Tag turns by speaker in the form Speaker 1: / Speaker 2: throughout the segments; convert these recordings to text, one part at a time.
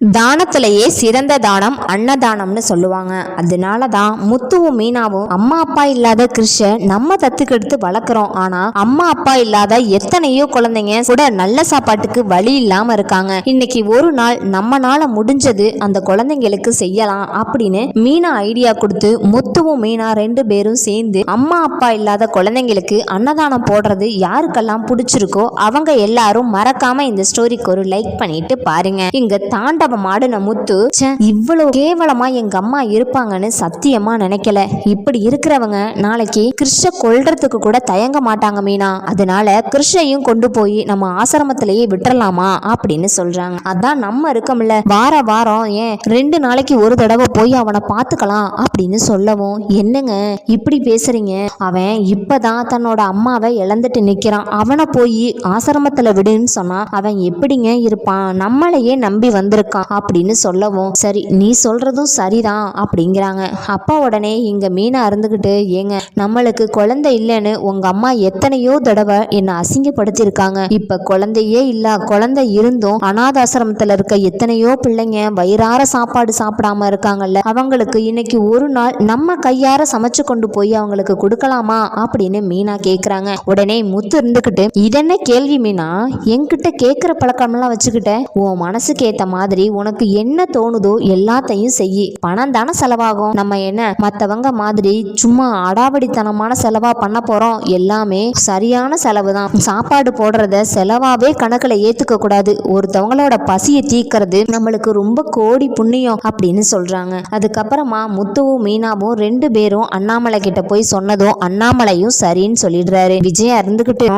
Speaker 1: தானத்திலேயே சிறந்த தானம் அன்னதானம்னு சொல்லுவாங்க. அதனால தான் முத்துவும் மீனாவும் அம்மா அப்பா இல்லாத கிருஷ நம்ம தத்துக்கெடுத்து வளர்க்குறோம். ஆனா அம்மா அப்பா இல்லாத எத்தனையோ குழந்தைங்க கூட நல்ல சாப்பாட்டுக்கு வழி இல்லாம இருக்காங்க. இன்னைக்கு ஒரு நாள் நம்மனால முடிஞ்சது அந்த குழந்தைங்களுக்கு செய்யலாம் அப்படின்னு மீனா ஐடியா கொடுத்து முத்துவும் மீனா ரெண்டு பேரும் சேர்ந்து அம்மா அப்பா இல்லாத குழந்தைங்களுக்கு அன்னதானம் போடுறது யாருக்கெல்லாம் பிடிச்சிருக்கோ அவங்க எல்லாரும் மறக்காம இந்த ஸ்டோரிக்கு ஒரு லைக் பண்ணிட்டு பாருங்க. இங்க தாண்டவம் ஆடின முத்து இவ்வளவு கேவலமா எங்க அம்மா இருப்பாங்கன்னு சத்தியமா நினைக்கல. இப்படி இருக்கிறவங்க நாளைக்கு கிருஷ்ண கொல்றதுக்கு கூட தயங்க மாட்டாங்க மீனா. அதனால கிருஷ்ணையும் கொண்டு போய் நம்ம ஆசிரமத்திலேயே விட்டுறலாமா? அப்படின்னு சொல்றாங்க. அதான் நம்ம இருக்கோம்ல. வார வாரம் ஏன் ரெண்டு நாளைக்கு ஒரு தடவை போய் அவனை பார்த்துக்கலாம்? அப்படின்னு சொல்லவும் என்னங்க இப்படி பேசுறீங்க? அவன் இப்பதான் தன்னோட அம்மாவை இழந்துட்டு நிக்கிறான். அவனை போய் ஆசிரமத்துல விடுன்னு சொன்னா அவன் எப்படிங்க இருப்பான்? நம்மளையே நம்பி வந்திருக்கான். அப்படின்னு சொல்லவும் சரி நீ சொல்றதும் சரிதான் அப்படிங்கிறாங்க. அப்பா உடனே இங்க மீனை அறந்துக்கிட்டு ஏங்க நம்மளுக்கு குழந்தை இல்லைன்னு உங்க அம்மா எத்தனையோ தடவை என்னை அசிங்கப்படுத்தியிருக்காங்க. இப்ப குழந்தையே இல்ல குழந்தை இருந்தும் அனாதாசிரமத்துல இருக்க எத்தனையோ பிள்ளைங்க வயிறார சாப்பாடு சாப்பிடாம இருக்காங்கல்ல அவங்களுக்கு இன்னைக்கு ஒரு நாள் நம்ம கையார சமைச்சு கொண்டு போய் அவங்களுக்கு கொடுக்கலாமா? அப்படின்னு மீனா கேக்குறாங்க. உடனே முத்து இருந்துகிட்டு இதென்ன கேள்வி மீனா? என்கிட்ட கேட்குற பழக்கமெல்லாம் வச்சுக்கிட்ட உன் மனசுக்கு ஏத்த மாதிரி உனக்கு என்ன தோணுதோ எல்லாத்தையும் செய் பணம் தானே செலவாகும். நம்ம என்ன மற்றவங்க மாதிரி சும்மா அடாவடித்தனமான செலவா பண்ண போறோம். எல்லாமே சரியான செலவு தான் சாப்பாடு போடுறத செலவாவே கணக்குல ஏத்துக்க கூடாது. ஒருத்தவங்களோட பசியை தீக்கிறது நம்மளுக்கு ரொம்ப கோடி புண்ணியம் அப்படின்னு சொல்றாங்க. அதுக்கப்புறமா முத்துவும் மீனாவும் ரெண்டு பேரும் அண்ணாமலை கிட்ட போய் சொன்னதும் அண்ணாமலையும் சரின்னு சொல்லிடுறாரு. விஜயா இருந்துகிட்டு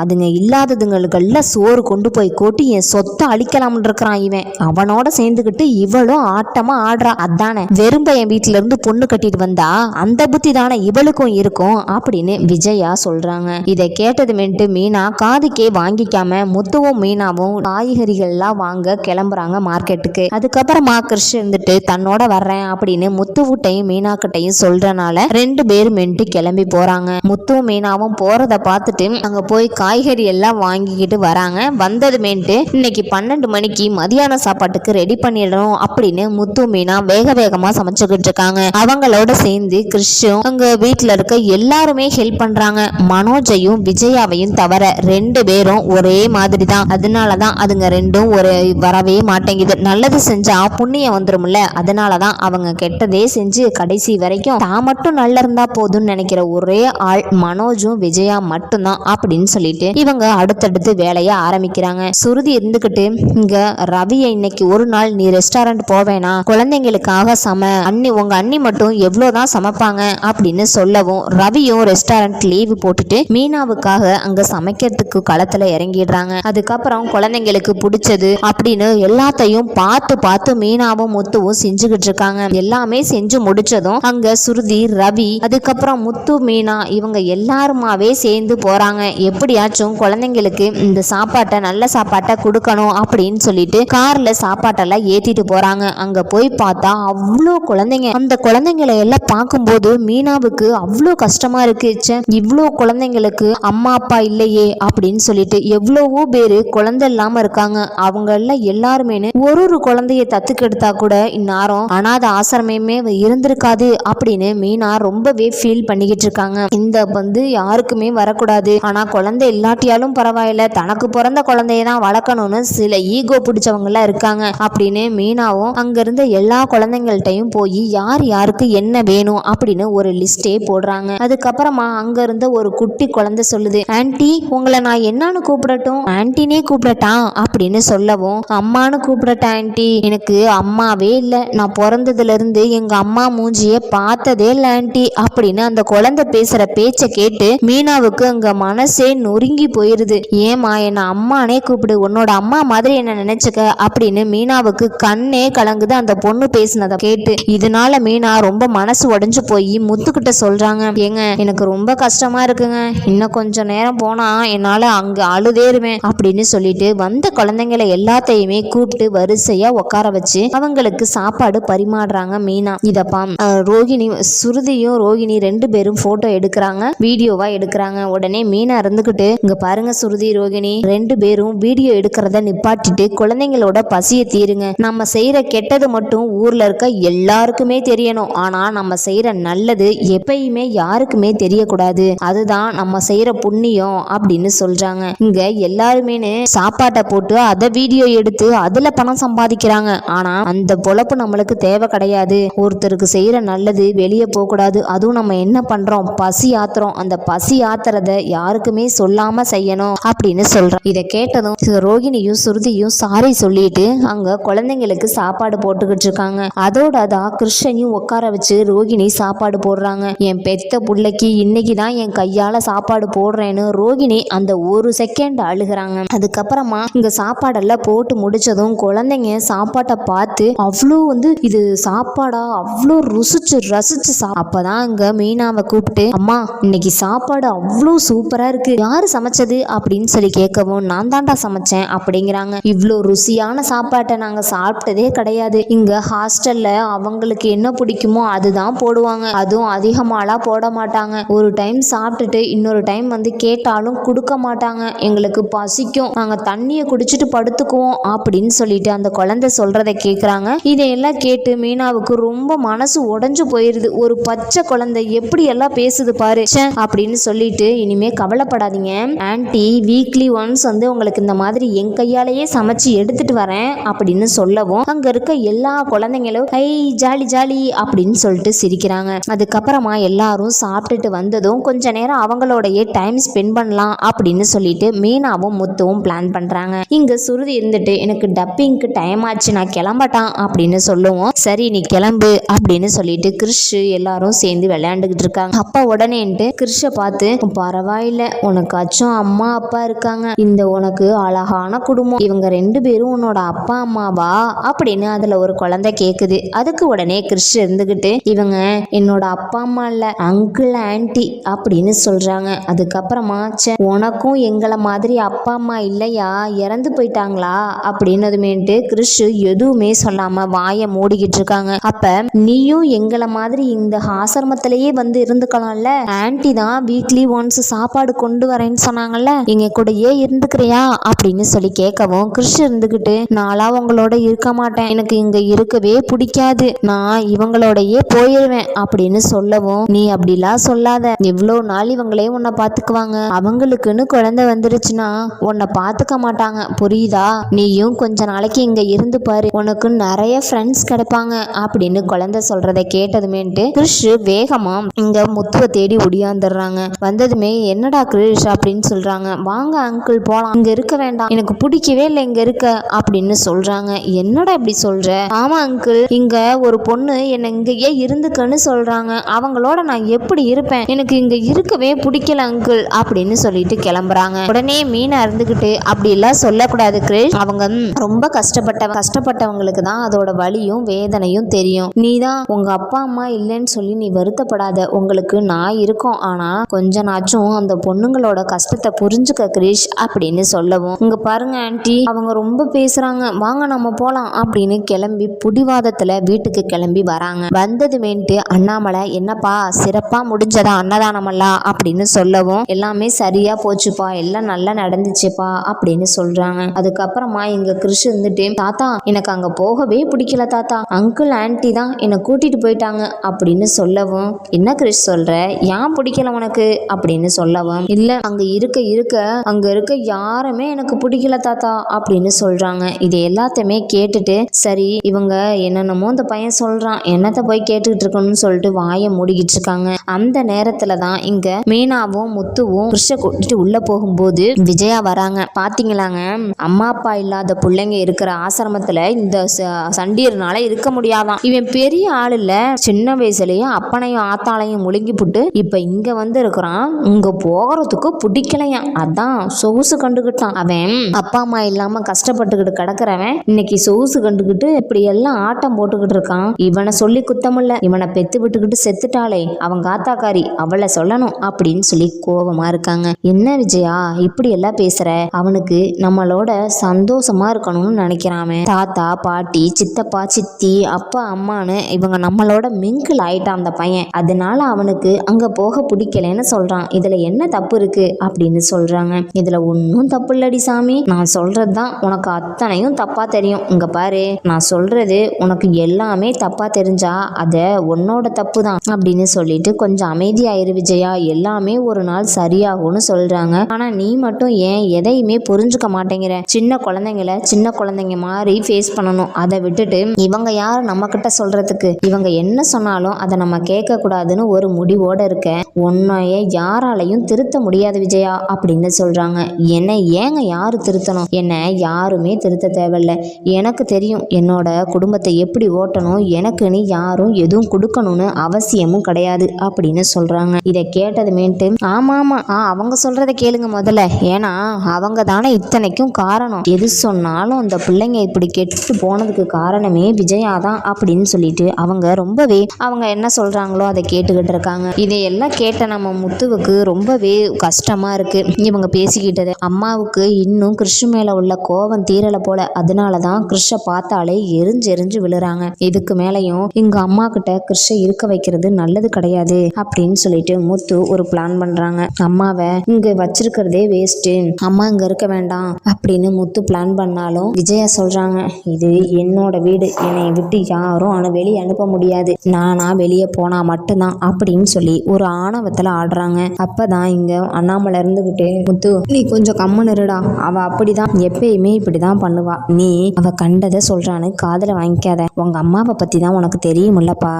Speaker 1: அதுங்க இல்லாததுங்களுக்கெல்லாம் சோறு கொண்டு போய் கொட்டி என் சொத்தை அழிக்கலாம்னு இருக்கிறான் இவன். அவனோட சேர்ந்துக்கிட்டு இவளும் ஆட்டமா ஆடுறா. அதானே. வெறும் பையன் வீட்டுல இருந்து பொண்ணு கட்டிட்டு வந்தா அந்த புத்தி தானே இவளுக்கும் இருக்கும் அப்படின்னு விஜயா சொல்றாங்க. இதை கேட்டதுமேட்டு மீனா காதுக்கே வாங்கிக்காம முத்துவும் மீனாவும் காய்கறிகள்லாம் வாங்க கிளம்புறாங்க மார்க்கெட்டுக்கு. அதுக்கப்புறமா கிருஷ் இருந்துட்டு தன்னோட வர்றேன் அப்படின்னு முத்துவுட்டையும் மீனா கிட்டையும் சொல்றனால ரெண்டு பேரும் மென்ட்டு கிளம்பி போறாங்க. முத்துவும் மீனாவும் போறத பார்த்துட்டு அங்க போய் காய்கறி எல்லாம் வாங்கிக்கிட்டு வராங்க. வந்ததுமேன்ட்டு இன்னைக்கு பன்னெண்டு மணிக்கு மதியான சாப்பாட்டுக்கு ரெடி பண்ணிடணும் அப்படின்னு முத்து மீனா வேக வேகமா சமைச்சுக்கிட்டு இருக்காங்க. அவங்களோட சேர்ந்து கிறிஷும் அங்க வீட்டுல இருக்க எல்லாருமே ஹெல்ப் பண்றாங்க. மனோஜையும் விஜயாவையும் தவிர ரெண்டு பேரும் ஒரே மாதிரி தான் அதனாலதான் அதுங்க ரெண்டும் ஒரு வரவே மாட்டேங்குது. நல்லது செஞ்சா புண்ணியம் வந்துரும்ல. அதனாலதான் அவங்க கெட்டதே செஞ்சு கடைசி வரைக்கும் தான் மட்டும் நல்லா இருந்தா போதும்னு நினைக்கிற ஒரே ஆள் மனோஜும் விஜயா மட்டும்தான் அப்படின்னு சொல்லிட்டு இவங்க அடுத்தடுத்து வேலையை ஆரம்பிக்கிறாங்க. சுருதி இருந்துகிட்டு இங்க ரவியை இன்னைக்கு ஒரு ஒரு நாள் நீ ரெஸ்டாரண்ட் போவேனா? குழந்தைங்களுக்காக சம. அண்ணி உங்க அண்ணி மட்டும் எவ்வளவுதான் சமைப்பாங்க அப்படின்னு சொல்லவும் ரவியும் ரெஸ்டாரண்ட் லீவு போட்டுட்டு மீனாவுக்காக அங்க சமைக்கிறதுக்கு களத்துல இறங்கிடுறாங்க. அதுக்கப்புறம் குழந்தைங்களுக்கு பிடிச்சது அப்படின்னு எல்லாத்தையும் பார்த்து பார்த்து மீனாவும் முத்துவும் செஞ்சுக்கிட்டு இருக்காங்க. எல்லாமே செஞ்சு முடிச்சதும் அங்க சுருதி ரவி அதுக்கப்புறம் முத்து மீனா இவங்க எல்லாருமாவே சேர்ந்து போறாங்க. எப்படியாச்சும் குழந்தைங்களுக்கு இந்த சாப்பாட்டை நல்ல சாப்பாட்டை கொடுக்கணும் அப்படின்னு சொல்லிட்டு கார்ல பாட்டெல்லாம் ஏற்றிட்டு போறாங்க. அங்கே போய் பார்த்தா அவ்வளோ குழந்தைங்க. அந்த குழந்தைங்களை எல்லாம் பார்க்கும்போது மீனாவுக்கு அவ்வளோ கஷ்டமா இருக்குச்சு இவ்வளோ குழந்தைங்களுக்கு அம்மா அப்பா இல்லையே அப்படின்னு சொல்லிட்டு எவ்வளவோ பேர் குழந்தை இல்லாமல் இருக்காங்க. அவங்க எல்லாம் எல்லாருமே ஒரு ஒரு குழந்தைய தத்துக்கெடுத்தா கூட இந்நேரம் அனாத ஆசிரமமே இருந்திருக்காது அப்படின்னு மீனா ரொம்பவே ஃபீல் பண்ணிக்கிட்டு இருக்காங்க. இந்த வந்து யாருக்குமே வரக்கூடாது. ஆனா குழந்தை இல்லாட்டியாலும் பரவாயில்ல. தனக்கு பிறந்த குழந்தைய தான் வளர்க்கணும்னு சில ஈகோ பிடிச்சவங்கலாம் இருக்காங்க. அப்படின்னு மீனாவும் அங்க இருந்த எல்லா குழந்தைங்கள்ட்டையும் போய் யார் யாருக்கு என்ன வேணும்? அப்படின்னு ஒரு லிஸ்டே போடுறாங்க. அதுக்கப்புறமா அங்க இருந்த ஒரு குட்டி குழந்தை சொல்லுது ஆன்ட்டி உங்களை நான் என்னன்னு கூப்பிடட்டும்? ஆன்ட்டினே கூப்பிடட்டா அப்படின்னு சொல்லவும் அம்மான்னு கூப்பிடட்டா ஆன்டி எனக்கு அம்மாவே இல்லை. நான் பிறந்ததுல இருந்து எங்க அம்மா மூஞ்சிய பார்த்ததே இல்லை ஆன்டி அப்படின்னு அந்த குழந்தை பேசுற பேச்சை கேட்டு மீனாவுக்கு அங்க மனசே நொறுங்கி போயிருது. ஏமா என்ன அம்மானே கூப்பிடு. உன்னோட அம்மா மாதிரி என்ன நினைச்சுக்க அப்படின்னு மீனாவுக்கு கண்ணே கலங்குது. அந்த பொண்ணு பேசினதை கேட்டு இதனால மீனா ரொம்ப மனசு உடைஞ்சு போய் முத்துக்கிட்ட சொல்றாங்க. ஏங்க எனக்கு ரொம்ப கஷ்டமா இருக்குங்க. இன்னும் கொஞ்ச நேரம் போனா என்னால அங்க அழுதேருவேன் அப்படின்னு சொல்லிட்டு வந்த குழந்தைங்களை எல்லாத்தையுமே கூப்பிட்டு வரிசையா உட்கார வச்சு அவங்களுக்கு சாப்பாடு பரிமாறுறாங்க மீனா. இதப்பா ரோகிணி சுருதியும் ரோகிணி ரெண்டு பேரும் போட்டோ எடுக்கிறாங்க. வீடியோவா எடுக்கிறாங்க. உடனே மீனா இருந்துகிட்டு இங்க பாருங்க சுருதி ரோகிணி. ரெண்டு பேரும் வீடியோ எடுக்கிறத நிப்பாட்டிட்டு குழந்தைங்களோட பசியை தீருங்க. நம்ம செய்யற கெட்டது மட்டும் ஊர்ல இருக்க எல்லாருக்குமே தெரியணும். ஆனா நம்ம செய்யற நல்லது எப்பயுமே யாருக்குமே தெரியக்கூடாது. அதுதான் நம்ம செய்யற புண்ணியம் அப்படின்னு சொல்றாங்க. இங்க எல்லாருமே சாப்பாட்டை போட்டு அதை வீடியோ எடுத்து அதுல பணம் சம்பாதிக்கிறாங்க. ஆனா அந்த பொழப்பு நம்மளுக்கு தேவை கிடையாது. ஒருத்தருக்கு செய்யற நல்லது வெளியே போக கூடாது அதுவும் நம்ம என்ன பண்றோம்? பசி ஆத்துறோம். அந்த பசி ஆத்துறத யாருக்குமே சொல்லாம செய்யணும் அப்படின்னு சொல்றோம் இதை கேட்டதும் ரோகிணியும் சுருதியும் சாரி சொல்லிட்டு அங்க குழந்தைங்களுக்கு சாப்பாடு போட்டுக்கிட்டு இருக்காங்க. அதோட தான் கிருஷ்ணனையும் உட்கார வச்சு ரோகிணி சாப்பாடு போடுறாங்க. என் பெத்த பிள்ளைக்கு இன்னைக்கு தான் என் கையால சாப்பாடு போடுறேன்னு ரோகிணி அந்த ஒரு செகண்ட் அழுகுறாங்க. அதுக்கப்புறமா இங்க சாப்பாடெல்லாம் போட்டு முடிச்சதும் குழந்தைங்க சாப்பாட்டை பார்த்து அவ்வளோ வந்து இது சாப்பாடா? அவ்வளோ ருசிச்சு ரசிச்சு சா அப்பதான் இங்க மீனாவை கூப்பிட்டு அம்மா இன்னைக்கு சாப்பாடு அவ்வளோ சூப்பரா இருக்கு. யாரு சமைச்சது? அப்படின்னு சொல்லி கேட்கவும் நான் தான்டா சமைச்சேன். அப்படிங்கிறாங்க. இவ்வளோ ருசியான சாப்பாட்டை நாங்க சாப்பிட்டதே கிடையாது. இங்க ஹாஸ்டல்ல அவங்களுக்கு என்ன பிடிக்குமோ அதுதான் போடுவாங்க. அதுவும் அதிகமாலாம் போட மாட்டாங்க. ஒரு டைம் சாப்பிட்டுட்டு இன்னொரு டைம் வந்து கேட்டாலும் கொடுக்க மாட்டாங்க. எங்களுக்கு பசிக்கும். நாங்க தண்ணியை குடிச்சிட்டு படுத்துக்குவோம் அப்படின்னு சொல்லிட்டு அந்த குழந்தை சொல்றதை கேக்குறாங்க. இதையெல்லாம் கேட்டு மீனாவுக்கு ரொம்ப மனசு உடஞ்சு போயிருது. ஒரு பச்சை குழந்தை எப்படி எல்லாம் பேசுது பாரு. அப்படின்னு சொல்லிட்டு இனிமே கவலைப்படாதீங்க. ஆன்ட்டி வீக்லி ஒன்ஸ் வந்து உங்களுக்கு இந்த மாதிரி என் கையாலேயே சமைச்சு எடுத்துட்டு வரேன். அப்படின்னு சொல்லவும் அங்க இருக்க எல்லா குழந்தைங்களும் ஐ ஜாலி ஜாலி அப்படின்னு சொல்லிட்டு சிரிக்கிறாங்க. அதுக்கப்புறமா எல்லாரும் சாப்பிட்டுட்டு வந்ததும் கொஞ்ச நேரம் அவங்களோடைய டைம் ஸ்பெண்ட் பண்ணலாம் அப்படின்னு சொல்லிட்டு மீனாவும் முத்துவும் பிளான் பண்றாங்க. இங்க சுருதி இருந்துட்டு எனக்கு டப்பிங்க்கு டைம் ஆச்சு நான் கிளம்பட்டான் அப்படின்னு சொல்லுவோம். சரி நீ கிளம்பு அப்படின்னு சொல்லிட்டு கிறிஷ் எல்லாரும் சேர்ந்து விளையாண்டுகிட்டு இருக்காங்க. அப்பா உடனேன்ட்டு கிறிஷ பார்த்து பரவாயில்ல உனக்காச்சும் அம்மா அப்பா இருக்காங்க. இந்த உனக்கு அழகான குடும்பம். இவங்க ரெண்டு பேரும் உன்னோட அப்பா அம்மாவா அப்படின்னு அதுல ஒரு குழந்தை கேக்குது. அதுக்கு உடனே கிறிஷ் இருந்துகிட்டு இவங்க என்னோட அப்பா அம்மா இல்ல அங்கிள் ஆன்டி அப்படின்னு சொல்றாங்க. அதுக்கப்புறமா ச்சே உனக்கும் எங்களை மாதிரி அப்பா அம்மா இல்லையா? இறந்து போயிட்டாங்களா? அப்படின்னதுமேட்டு கிறிஷ் எதுவுமே சொல்லாம வாயை மூடிக்கிட்டு இருக்காங்க. அப்ப நீயும் எங்களை மாதிரி இந்த ஆசிரமத்திலேயே வந்து இருந்துக்கலாம்ல ஆன்டி தான் வீக்லி ஒன்ஸ் சாப்பாடு கொண்டு வரேன்னு சொன்னாங்கல்ல? எங்க கூடயே இருந்துக்கிறியா? அப்படின்னு சொல்லி கேட்கவும் கிறிஷ் இருந்துகிட்டு நாளா உங்களோட இருக்க மாட்டேன். எனக்கு இங்க இருக்கவே பிடிக்காது. நான் இவங்களோடயே போயிருவேன் அப்படின்னு சொல்லவும் நீ அப்படிலாம் சொல்லாத. எவ்வளோ நாள் இவங்களே உன்னை பார்த்துக்குவாங்க. அவங்களுக்குன்னு குழந்தை வந்துருச்சுன்னா உன்னை பார்த்துக்க மாட்டாங்க. புரியுதா? நீயும் கொஞ்ச நாளைக்கு இங்க இருந்து பாரு. உனக்கு நிறைய ஃப்ரெண்ட்ஸ் கிடைப்பாங்க அப்படின்னு குழந்தை சொல்றதை கேட்டதுமேன்ட்டு கிருஷ் வேகமா இங்க முத்துவை தேடி ஒடியாந்துடுறாங்க. வந்ததுமே என்னடா கிருஷ்? அப்படின்னு சொல்றாங்க. வாங்க அங்கிள் போலாம். இங்க இருக்க வேண்டாம். எனக்கு பிடிக்கவே இல்லை இங்க இருக்க. அப்படின்னு சொல்றாங்க. என்னடா இப்படி சொல்ற? ஆமா அங்கிள் இங்க ஒரு பொண்ணு என்னை இங்கேயே இருந்துக்கன்னு சொல்றாங்க. அவங்களோட நான் எப்படி இருப்பேன்? எனக்கு இங்க இருக்கவே பிடிக்கல அங்கிள் அப்படின்னு சொல்லிட்டு கிளம்புறாங்க. உடனே மீனா இருந்துகிட்டு அப்படி எல்லாம் சொல்லக்கூடாது கிரிஷ். அவங்க ரொம்ப கஷ்டப்பட்ட கஷ்டப்பட்டவங்களுக்கு தான் அதோட வலியும் வேதனையும் தெரியும். நீ தான் உங்க அப்பா அம்மா இல்லைன்னு சொல்லி நீ வருத்தப்படாத. உங்களுக்கு நான் இருக்கோம். ஆனா கொஞ்ச நாச்சும் அந்த பொண்ணுங்களோட கஷ்டத்தை புரிஞ்சுக்க கிரிஷ் அப்படின்னு சொல்லவும். இங்க பாருங்க ஆன்ட்டி அவங்க ரொம்ப பேசுறாங்க. வாங்க நம்ம போகலாம் அப்படின்னு கிளம்பி புடிவாதத்தில் வீட்டுக்கு கிளம்பி வராங்க. வந்ததுமேன்ட்டு அண்ணாமலை என்னப்பா சிறப்பாக முடிஞ்சதா அன்னதானமல்லா? அப்படின்னு சொல்லவும் எல்லாமே சரியாக போச்சுப்பா எல்லாம் நல்லா நடந்துச்சுப்பா அப்படின்னு சொல்கிறாங்க அதுக்கப்புறமா எங்கள் கிறிஷ் இருந்துட்டு தாத்தா எனக்கு அங்கே போகவே பிடிக்கல தாத்தா. அங்கிள் ஆன்ட்டி தான் என்னை கூட்டிகிட்டு போயிட்டாங்க அப்படின்னு சொல்லவும் என்ன கிறிஷ் சொல்கிற ஏன் பிடிக்கல உனக்கு? அப்படின்னு சொல்லவும் இல்லை அங்கே இருக்க இருக்க அங்கே இருக்க யாருமே எனக்கு பிடிக்கல தாத்தா அப்படின்னு சொல்கிறாங்க இது எல்லாத்தையுமே கேட்டுட்டு சரி இவங்க என்னென்னமோ இந்த பையன் சொல்றான் என்னத்த போய் கேட்டுக்கிட்டு இருக்கணும்னு சொல்லிட்டு வாயை மூடிக்கிட்டு இருக்காங்க. அந்த நேரத்துல தான் இங்க மீனாவும் முத்துவும் கிருஷ்ண கூட்டிட்டு உள்ள போகும்போது விஜயா வராங்க. பாத்தீங்களாங்க? அம்மா அப்பா இல்லாத பிள்ளைங்க இருக்கிற ஆசிரமத்துல இந்த ச- சண்டியர்னால இருக்க முடியாதான். இவன் பெரிய ஆள் இல்ல சின்ன வயசுலயே அப்பனையும் ஆத்தாளையும் முழுங்கி புட்டு இப்ப இங்க வந்து இருக்கிறான். இங்க போகிறதுக்கு பிடிக்கலையாம். அதான் சொகுசு கண்டுகிட்டான். அவன் அப்பா அம்மா இல்லாம கஷ்டப்பட்டுக்கிட்டு கிடக்குறவன் இன்னைக்கு சொகுசு கண்டுக்கிட்டு இப்படி எல்லாம் ஆட்டம் போட்டுக்கிட்டு இருக்கான். இவனை சொல்லி குத்தமில்ல இவனை பெத்து விட்டுக்கிட்டு செத்துட்டாளே. அவன் காத்தாக்காரி அவளை சொல்லணும் அப்படின்னு சொல்லி கோபமா இருக்காங்க. என்ன விஜயா இப்படி எல்லாம் பேசுற? அவனுக்கு நம்மளோட சந்தோஷமா இருக்கணும்னு நினைக்கிறான் தாத்தா பாட்டி சித்தப்பா சித்தி அப்பா அம்மான்னு இவங்க நம்மளோட மிங்கிள் ஆயிட்டான் அந்த பையன். அதனால அவனுக்கு அங்க போக பிடிக்கலன்னு சொல்றான். இதுல என்ன தப்பு இருக்கு அப்படின்னு சொல்றாங்க. இதுல ஒன்னும் தப்பு இல்லடி சாமி. நான் சொல்றதுதான் உனக்கு அத்தனையும் தப்பா தப்பா தெரியும். இங்க பாரு நான் சொல்றது உனக்கு எல்லாமே தப்பா தெரிஞ்சா அத உன்னோட தப்பு தான் அப்படின்னு சொல்லிட்டு கொஞ்சம் அமைதியாயிரு விஜயா. எல்லாமே ஒரு நாள் சரியாகும்னு சொல்றாங்க. ஆனா நீ மட்டும் ஏன் எதையுமே புரிஞ்சுக்க மாட்டேங்கிற? சின்ன குழந்தைங்கள சின்ன குழந்தைங்க மாதிரி ஃபேஸ் பண்ணணும். அதை விட்டுட்டு இவங்க யார் நம்ம கிட்ட சொல்றதுக்கு? இவங்க என்ன சொன்னாலும் அதை நம்ம கேட்க கூடாதுன்னு ஒரு முடிவோட இருக்க உன்னைய யாராலையும் திருத்த முடியாது விஜயா அப்படின்னு சொல்றாங்க. என்னை ஏங்க யாரு திருத்தணும்? என்னை யாருமே திருத்த தேவையில்ல. எனக்கு தெரியும் என்னோட குடும்பத்தை எப்படி ஓட்டணும் எனக்குன்னு யாரும் எதுவும் கொடுக்கணும்னு அவசியமும் கிடையாது அப்படின்னு சொல்றாங்க. இதை கேட்டதுமேட்டு ஆமா ஆமா ஆ அவங்க சொல்றதை கேளுங்க முதல்ல. ஏன்னா அவங்க தானே இத்தனைக்கும் காரணம். எது சொன்னாலும் அந்த பிள்ளைங்க இப்படி கெட்டு போனதுக்கு காரணமே விஜயா தான் அப்படின்னு சொல்லிட்டு அவங்க ரொம்பவே அவங்க என்ன சொல்றாங்களோ அதை கேட்டுக்கிட்டு இருக்காங்க. இதையெல்லாம் கேட்ட நம்ம முத்துவுக்கு ரொம்பவே கஷ்டமா இருக்கு. இவங்க பேசிக்கிட்டது அம்மாவுக்கு இன்னும் கிருஷ்ண மேல உள்ள கோவம் தீரல போல. அதனால அதனால தான் கிருஷை பார்த்தாலே எரிஞ்சு எரிஞ்சு விழுறாங்க. இதுக்கு மேலையும் எங்க அம்மா கிட்ட கிருஷை இருக்க வைக்கிறது நல்லது கிடையாது அப்படின்னு சொல்லிட்டு முத்து ஒரு பிளான் பண்றாங்க. அம்மாவை இங்க வச்சிருக்கிறதே வேஸ்ட்டு அம்மா இங்க இருக்க வேண்டாம். அப்படின்னு முத்து பிளான் பண்ணாலும் விஜயா சொல்றாங்க இது என்னோட வீடு. என்னை விட்டு யாரும் அனு வெளியே அனுப்ப முடியாது. நானா வெளியே போனா மட்டும்தான். அப்படின்னு சொல்லி ஒரு ஆணவத்துல ஆடுறாங்க. அப்பதான் இங்க அண்ணாமலை இருந்துகிட்டு முத்து நீ கொஞ்சம் கம்முன்னு இருடா. அவ அப்படிதான் எப்பயுமே இப்படிதான் பண்ணுவா. நீ அவ கண்டதை சொல்றான்னு காதல வாங்கிக்காத. உங்க அம்மாவை பத்தி தான் உனக்கு தெரியுமில்லப்பா.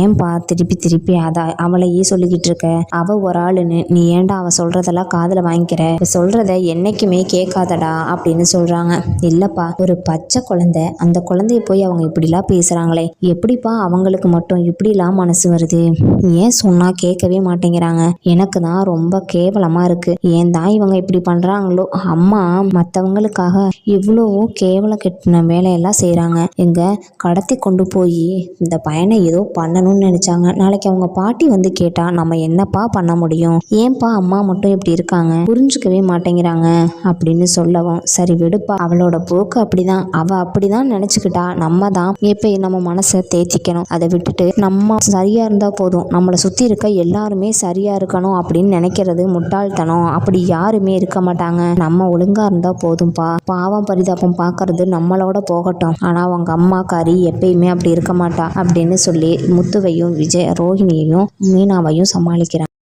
Speaker 1: ஏன்பா திருப்பி திருப்பி அத அவளையே சொல்லிக்கிட்டு இருக்க? அவ ஒரு ஆளுன்னு. நீ ஏன்டா அவ சொல்றதெல்லாம் காதல வாங்கிக்கிற? சொல்றத என்னைக்குமே கேட்காதடா அப்படின்னு சொல்றாங்க. இல்லப்பா ஒரு பச்சை குழந்தை. அந்த குழந்தைய போய் அவங்க இப்படிலாம் பேசுறாங்களே. எப்படிப்பா அவங்களுக்கு மட்டும் இப்படிலாம் மனசு வருது? ஏன் சொன்னா கேட்கவே மாட்டேங்கிறாங்க. எனக்கு தான் ரொம்ப கேவலமா இருக்கு. ஏன் தான் இவங்க இப்படி பண்றாங்களோ? அம்மா மற்றவங்களுக்காக இவ்வளவோ கேவலம் கெட்டின வேலையெல்லாம் செய்கிறாங்க இங்கே கடத்தி கொண்டு போய் இந்த பையனை ஏதோ பண்ணணும்னு நினைச்சாங்க. நாளைக்கு அவங்க பாட்டி வந்து கேட்டால் நம்ம என்னப்பா பண்ண முடியும்? ஏன்பா அம்மா மட்டும் இப்படி இருக்காங்க? புரிஞ்சுக்கவே மாட்டேங்கிறாங்க. அப்படின்னு சொல்லவும் சரி விடுப்பா. அவளோட போக்கு அப்படிதான். அவள் அப்படிதான் நினச்சிக்கிட்டா. நம்ம தான் எப்போ நம்ம மனசை தேய்ச்சிக்கணும் அதை விட்டுட்டு நம்ம சரியாக இருந்தால் போதும். நம்மளை சுற்றி இருக்க எல்லாருமே சரியாக இருக்கணும் அப்படின்னு நினைக்கிறது முட்டாள்தனம். அப்படி யாருமே இருக்க மாட்டாங்க. நம்ம ஒழுங்காக இருந்தால் போதும்பா. பாவம் பரிதாபம் பார்க்கறது நம்மளோட போகட்டும். ஆனா அவங்க அம்மாக்காரி எப்பயுமே அப்படி இருக்க மாட்டா அப்படின்னு சொல்லி முத்துவையும் விஜய் ரோஹிணியையும் மீனாவையும் சமாளிக்கிறாங்க.